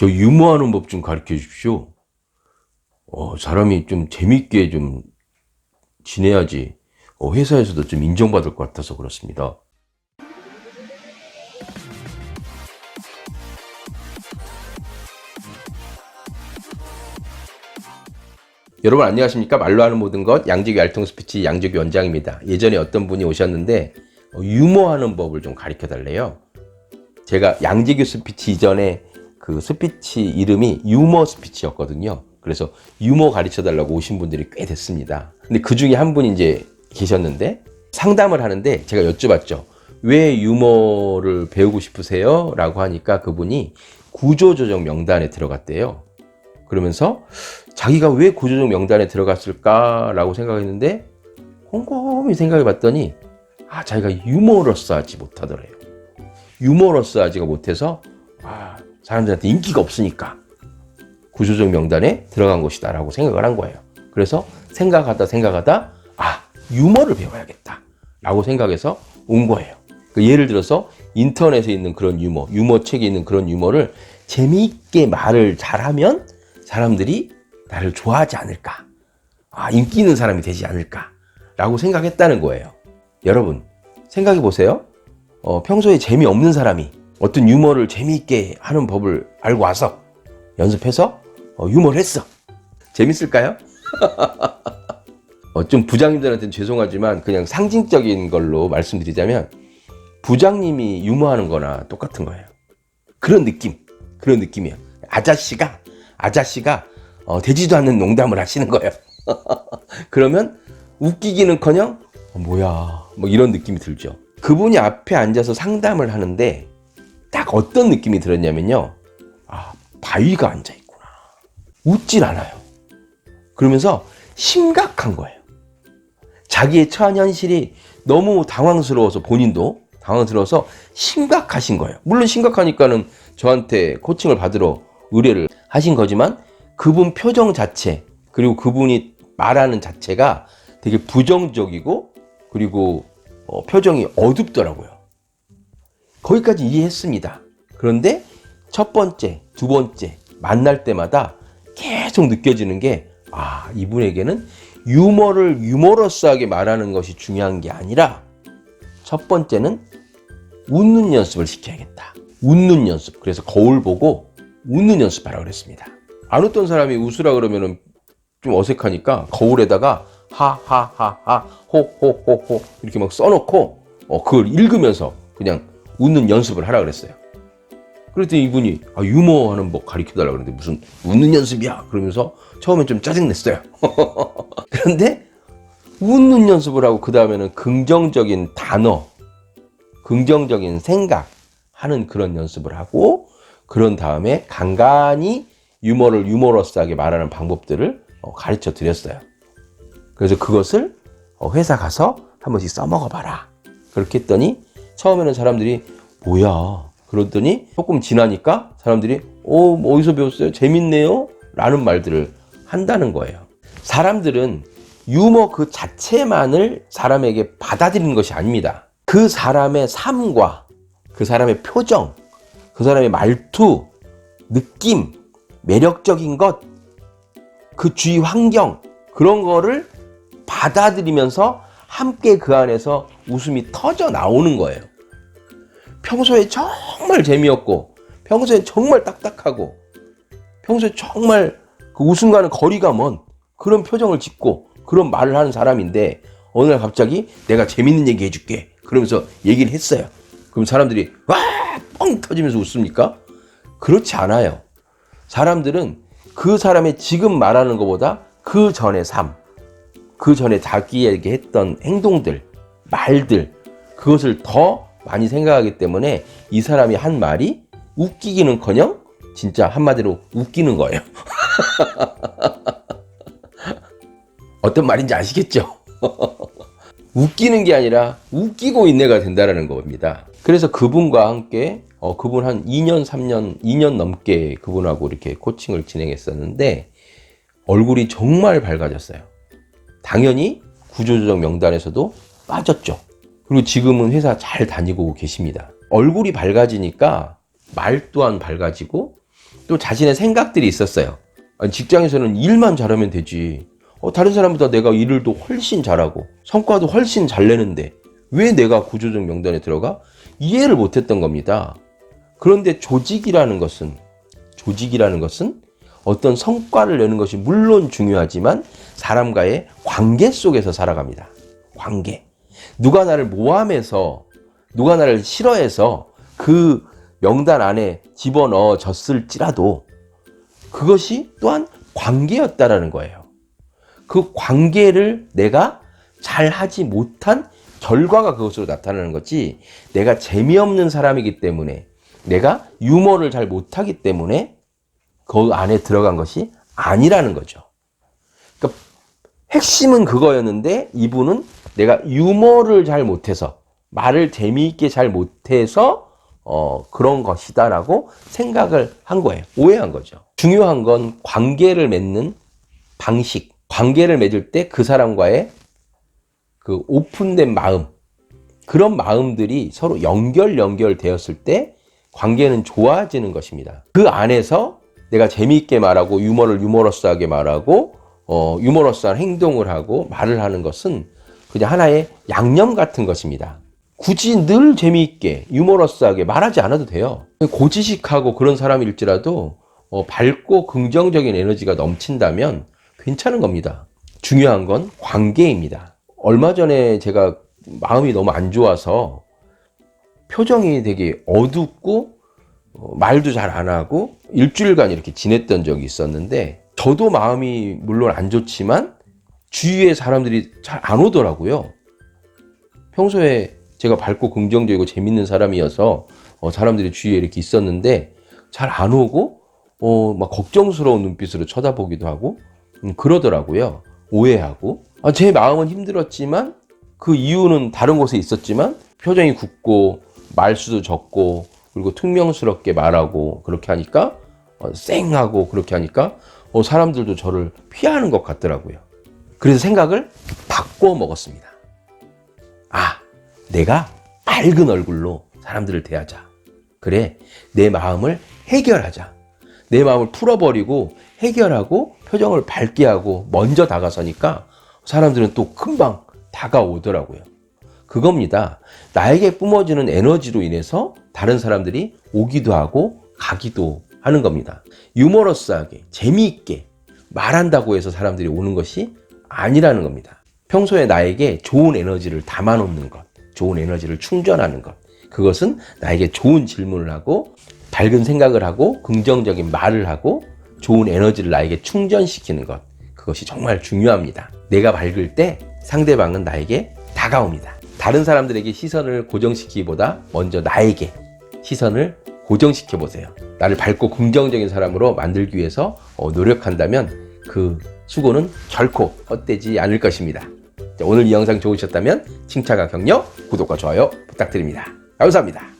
저 유머하는 법 좀 가르쳐 주십시오. 어, 사람이 좀 재밌게 좀 지내야지 어, 회사에서도 좀 인정받을 것 같아서 그렇습니다. 여러분 안녕하십니까? 말로 하는 모든 것 양재기 알통 스피치 양재기 원장입니다. 예전에 어떤 분이 오셨는데 어, 유머하는 법을 좀 가르쳐 달래요. 제가 양재규 스피치 이전에 그 스피치 이름이 유머 스피치였거든요. 그래서 유머 가르쳐 달라고 오신 분들이 꽤 됐습니다. 근데 그 중에 한 분이 이제 계셨는데 상담을 하는데 제가 여쭤봤죠. 왜 유머를 배우고 싶으세요? 라고 하니까 그분이 구조조정 명단에 들어갔대요. 그러면서 자기가 왜 구조조정 명단에 들어갔을까라고 생각했는데 곰곰이 생각해 봤더니 아, 자기가 유머러스하지 못하더래요. 유머러스하지가 못해서 아, 사람들한테 인기가 없으니까 구조적 명단에 들어간 것이다 라고 생각을 한 거예요. 그래서 생각하다 생각하다 아 유머를 배워야겠다 라고 생각해서 온 거예요. 그 예를 들어서 인터넷에 있는 그런 유머, 유머 책에 있는 그런 유머를 재미있게 말을 잘하면 사람들이 나를 좋아하지 않을까, 아 인기 있는 사람이 되지 않을까 라고 생각했다는 거예요. 여러분 생각해 보세요. 어, 평소에 재미없는 사람이 어떤 유머를 재미있게 하는 법을 알고 와서 연습해서 어, 유머를 했어. 재밌을까요? 어, 좀 부장님들한테는 죄송하지만 그냥 상징적인 걸로 말씀드리자면 부장님이 유머하는 거나 똑같은 거예요. 그런 느낌, 그런 느낌이에요. 아저씨가, 아저씨가 어, 되지도 않는 농담을 하시는 거예요. 그러면 웃기기는 커녕 어, 뭐야, 뭐 이런 느낌이 들죠. 그분이 앞에 앉아서 상담을 하는데 딱 어떤 느낌이 들었냐면요. 아, 바위가 앉아 있구나. 웃질 않아요. 그러면서 심각한 거예요. 자기의 처한 현실이 너무 당황스러워서 본인도 당황스러워서 심각하신 거예요. 물론 심각하니까는 저한테 코칭을 받으러 의뢰를 하신 거지만 그분 표정 자체 그리고 그분이 말하는 자체가 되게 부정적이고 그리고 어, 표정이 어둡더라고요. 거기까지 이해했습니다. 그런데 첫 번째, 두 번째 만날 때마다 계속 느껴지는 게 아, 이분에게는 유머를 유머러스하게 말하는 것이 중요한 게 아니라 첫 번째는 웃는 연습을 시켜야겠다. 웃는 연습. 그래서 거울 보고 웃는 연습하라 그랬습니다. 안 웃던 사람이 웃으라 그러면은 좀 어색하니까 거울에다가 하하하하 호호호호 이렇게 막 써놓고 어, 그걸 읽으면서 그냥 웃는 연습을 하라 그랬어요. 그랬더니 이분이 아, 유머 하는 법 가르쳐 달라 그러는데 무슨 웃는 연습이야 그러면서 처음엔 좀 짜증 냈어요. 그런데 웃는 연습을 하고 그 다음에는 긍정적인 단어, 긍정적인 생각 하는 그런 연습을 하고 그런 다음에 간간히 유머를 유머러스하게 말하는 방법들을 어, 가르쳐 드렸어요. 그래서 그것을 어, 회사 가서 한 번씩 써먹어 봐라. 그렇게 했더니 처음에는 사람들이 뭐야 그러더니 조금 지나니까 사람들이 어, 뭐 어디서 배웠어요? 재밌네요? 라는 말들을 한다는 거예요. 사람들은 유머 그 자체만을 사람에게 받아들이는 것이 아닙니다. 그 사람의 삶과 그 사람의 표정, 그 사람의 말투, 느낌, 매력적인 것, 그 주위 환경, 그런 거를 받아들이면서 함께 그 안에서 웃음이 터져 나오는 거예요. 평소에 정말 재미없고, 평소에 정말 딱딱하고, 평소에 정말 그 웃음과는 거리가 먼 그런 표정을 짓고 그런 말을 하는 사람인데 어느 날 갑자기 내가 재밌는 얘기 해줄게. 그러면서 얘기를 했어요. 그럼 사람들이 와! 뻥 터지면서 웃습니까? 그렇지 않아요. 사람들은 그 사람의 지금 말하는 것보다 그 전의 삶, 그 전에 자기에게 했던 행동들, 말들, 그것을 더 많이 생각하기 때문에 이 사람이 한 말이 웃기기는 커녕 진짜 한마디로 웃기는 거예요. 어떤 말인지 아시겠죠? 웃기는 게 아니라 웃기고 있네가 된다라는 겁니다. 그래서 그분과 함께 어, 그분 한 2년, 3년, 2년 넘게 그분하고 이렇게 코칭을 진행했었는데 얼굴이 정말 밝아졌어요. 당연히 구조조정 명단에서도 빠졌죠. 그리고 지금은 회사 잘 다니고 계십니다. 얼굴이 밝아지니까 말 또한 밝아지고 또 자신의 생각들이 있었어요. 직장에서는 일만 잘하면 되지. 어, 다른 사람보다 내가 일을 또 훨씬 잘하고 성과도 훨씬 잘 내는데 왜 내가 구조적 명단에 들어가? 이해를 못했던 겁니다. 그런데 조직이라는 것은 조직이라는 것은 어떤 성과를 내는 것이 물론 중요하지만 사람과의 관계 속에서 살아갑니다. 관계. 누가 나를 모함해서 누가 나를 싫어해서 그 명단 안에 집어넣어졌을지라도 그것이 또한 관계였다라는 거예요. 그 관계를 내가 잘 하지 못한 결과가 그것으로 나타나는 거지 내가 재미없는 사람이기 때문에 내가 유머를 잘 못하기 때문에 그 안에 들어간 것이 아니라는 거죠. 그러니까 핵심은 그거였는데 이분은 내가 유머를 잘 못해서 말을 재미있게 잘 못해서 어, 그런 것이다라고 생각을 한 거예요. 오해한 거죠. 중요한 건 관계를 맺는 방식, 관계를 맺을 때 그 사람과의 그 오픈된 마음, 그런 마음들이 서로 연결 연결되었을 때 관계는 좋아지는 것입니다. 그 안에서 내가 재미있게 말하고 유머를 유머러스하게 말하고 어, 유머러스한 행동을 하고 말을 하는 것은 그냥 하나의 양념 같은 것입니다. 굳이 늘 재미있게 유머러스하게 말하지 않아도 돼요. 고지식하고 그런 사람일지라도 어, 밝고 긍정적인 에너지가 넘친다면 괜찮은 겁니다. 중요한 건 관계입니다. 얼마 전에 제가 마음이 너무 안 좋아서 표정이 되게 어둡고 어, 말도 잘 안 하고 일주일간 이렇게 지냈던 적이 있었는데 저도 마음이 물론 안 좋지만 주위에 사람들이 잘 안 오더라고요. 평소에 제가 밝고 긍정적이고 재밌는 사람이어서 어, 사람들이 주위에 이렇게 있었는데 잘 안 오고 어, 막 걱정스러운 눈빛으로 쳐다보기도 하고 음, 그러더라고요. 오해하고 아, 제 마음은 힘들었지만 그 이유는 다른 곳에 있었지만 표정이 굳고 말수도 적고 그리고 퉁명스럽게 말하고 그렇게 하니까 어, 쌩하고 그렇게 하니까 어, 사람들도 저를 피하는 것 같더라고요. 그래서 생각을 바꿔 먹었습니다. 아, 내가 밝은 얼굴로 사람들을 대하자. 그래, 내 마음을 해결하자. 내 마음을 풀어버리고 해결하고 표정을 밝게 하고 먼저 다가서니까 사람들은 또 금방 다가오더라고요. 그겁니다. 나에게 뿜어지는 에너지로 인해서 다른 사람들이 오기도 하고 가기도 하는 겁니다. 유머러스하게, 재미있게 말한다고 해서 사람들이 오는 것이 아니라는 겁니다. 평소에 나에게 좋은 에너지를 담아놓는 것, 좋은 에너지를 충전하는 것. 그것은 나에게 좋은 질문을 하고 밝은 생각을 하고 긍정적인 말을 하고 좋은 에너지를 나에게 충전시키는 것. 그것이 정말 중요합니다. 내가 밝을 때 상대방은 나에게 다가옵니다. 다른 사람들에게 시선을 고정시키기보다 먼저 나에게 시선을 고정시켜 보세요. 나를 밝고 긍정적인 사람으로 만들기 위해서 어, 노력한다면 그 수고는 결코 헛되지 않을 것입니다. 자, 오늘 이 영상 좋으셨다면 칭찬과 격려, 구독과 좋아요 부탁드립니다. 감사합니다.